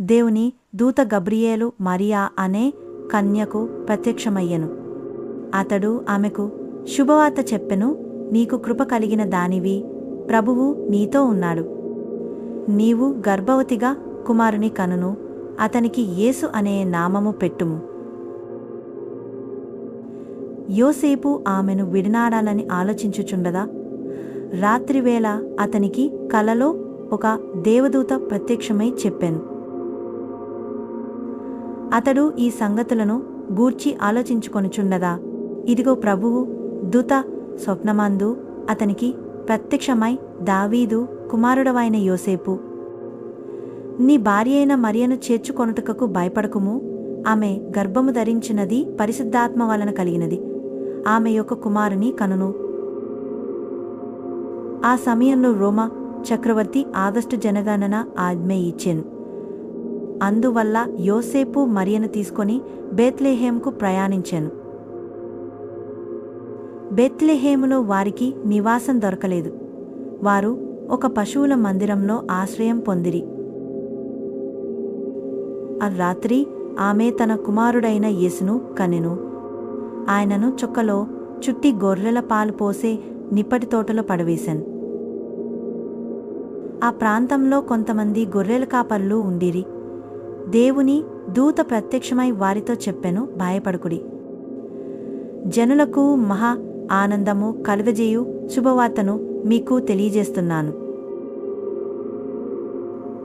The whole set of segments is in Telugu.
దేవుని దూత గబ్రియేలు మరియా అనే కన్యకు ప్రత్యక్షమయ్యెను. అతడు ఆమెకు శుభవార్త చెప్పెను నీకు కృప కలిగిన దానివి ప్రభువు నీతో ఉన్నాడు. నీవు గర్భవతిగా కుమారుని కనును అతనికి యేసు అనే నామము పెట్టుము. యోసేపు ఆమెను విడినాడాలని ఆలోచించుచుండదా రాత్రివేళ అతనికి కలలో ఒక దేవదూత ప్రత్యక్షమై చెప్పాను. అతడు ఈ సంగతులను గూర్చి ఆలోచించుకొనుచుండగా ఇదిగో ప్రభువు దూత స్వప్నమందు అతనికి ప్రత్యక్షమై దావీదు కుమారుడవైన యోసేపు. నీ భార్య అయిన మరియను చేర్చుకొనుటకు భయపడకుము. ఆమె గర్భము ధరించినది పరిశుద్ధాత్మ వలన కలిగినది. ఆమె యొక్క కుమారుని కనును. ఆ సమయంలో రోమా చక్రవర్తి ఆగస్టు జనగణన ఆజ్ఞ ఇచ్చెను. అందువల్ల యోసేపు మరియను తీసుకొని బేత్లెహేంకు ప్రయాణించాను. బెత్లెహేములో వారికి నివాసం దొరకలేదు. వారు ఒక పశువుల మందిరంలో ఆశ్రయం పొందిరి. ఆ రాత్రి ఆమె తన కుమారుడైన యేసును కనెను ఆయనను చుక్కలో చుట్టి గొర్రెల పాలు పోసే నిప్పటి తోటలో పడవేశాను ఆ ప్రాంతంలో కొంతమంది గొర్రెల కాపర్లు ఉండిరి. దేవుని దూత ప్రత్యక్షమై వారితో చెప్పెను భయపడుకుడి. జనులకు మహా ఆనందము కలుగజేయు శుభవార్తను మీకు తెలియజేస్తున్నాను.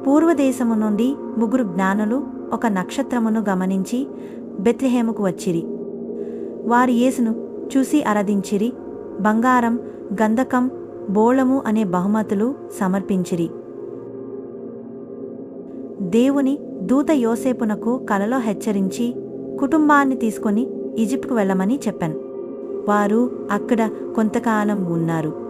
పూర్వదేశము నుండి ముగ్గురు జ్ఞానులు ఒక నక్షత్రమును గమనించి బెత్లెహేముకు వచ్చిరి. వారు యేసును చూసి ఆరాధించిరి బంగారం గంధకం బోళము అనే బహుమతులు సమర్పించిరి. దేవుని దూత యోసేపునకు కలలో హెచ్చరించి కుటుంబాన్ని తీసుకొని ఈజిప్టుకు వెళ్ళమని చెప్పాను. వారు అక్కడ కొంతకాలం ఉన్నారు.